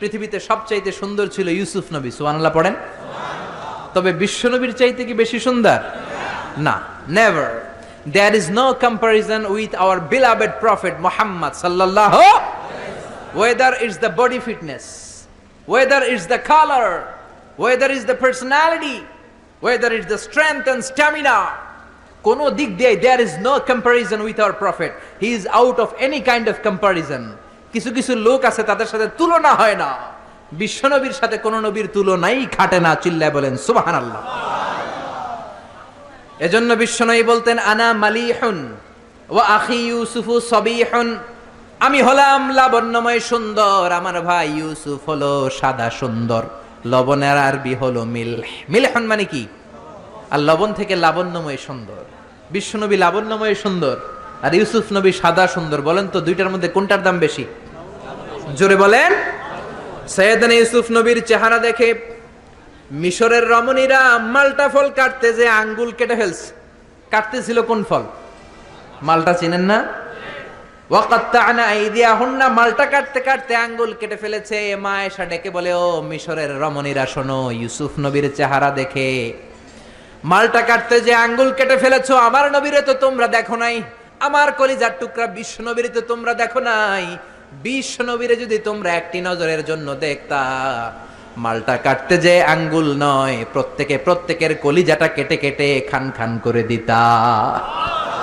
পৃথিবীতে সবচাইতে সুন্দর ছিল ইউসুফ নবী, সুবহানাল্লাহ পড়েন। তবে বিশ্বনবীর চাইতে কি বেশি সুন্দর? না never there is no comparison with our beloved prophet Muhammad সাল্লাল্লাহু whether it's the body fitness, whether it's the color, whether it's the personality, whether it's the strength and stamina, কোনো দিক দিয়ে there is no comparison with our prophet he is out of any kind of comparison কিছু কিছু লোক আছে, তাদের সাথে তুলনা হয় না। বিশ্বনবীর সাথে কোন নবীর তুলনাই খাটে না, চিল্লায় বলেন সুবাহান আল্লাহ এজন্য বিশ্বনবী বলতেন, আনা মালিহুন ও আখি ইউসুফু সবিহুন। আমি হলাম লাবণ্যময় সুন্দর, আমার ভাই ইউসুফ হলো সাদা সুন্দর, লবণের আরবি হলো মিল মিল মিলহন মানে কি? আর লবণ থেকে লাবণ্যময় সুন্দর। বিশ্বনবী লাবণ্যময় সুন্দর। আর ইউসুফ নবী সাদা সুন্দর, বলেন তো দুইটার মধ্যে কোনটার দাম বেশি? জোরে বলেন। সৈয়দান ইউসুফ নবীর চেহারা দেখে মিশরের রমণীরা মালটা ফল কাটতে যে আঙ্গুল কেটে ফেলছে। কাটতেছিল কোন ফল? মালটা চিনেন না? মালটা কাটতে কাটতে আঙ্গুল কেটে ফেলেছে। মা এসা ডেকে বলে, ও মিশরের রমণীরা, শোনো, ইউসুফ নবীর চেহারা দেখে মালটা কাটতে যে আঙ্গুল কেটে ফেলেছো, আমার নবীরে তো তোমরা দেখো নাই। আমার কলিজার টুকরা বিশ্ব নবীরে তো তোমরা দেখো নাই। বিশ্ব নবীরে যদি তোমরা একটি নজরের জন্য দেখতা, মালটা কাটতে যে আঙ্গুল নয়, প্রত্যেকে প্রত্যেকের কলিজাটা কেটে কেটে খান খান করে দিতা।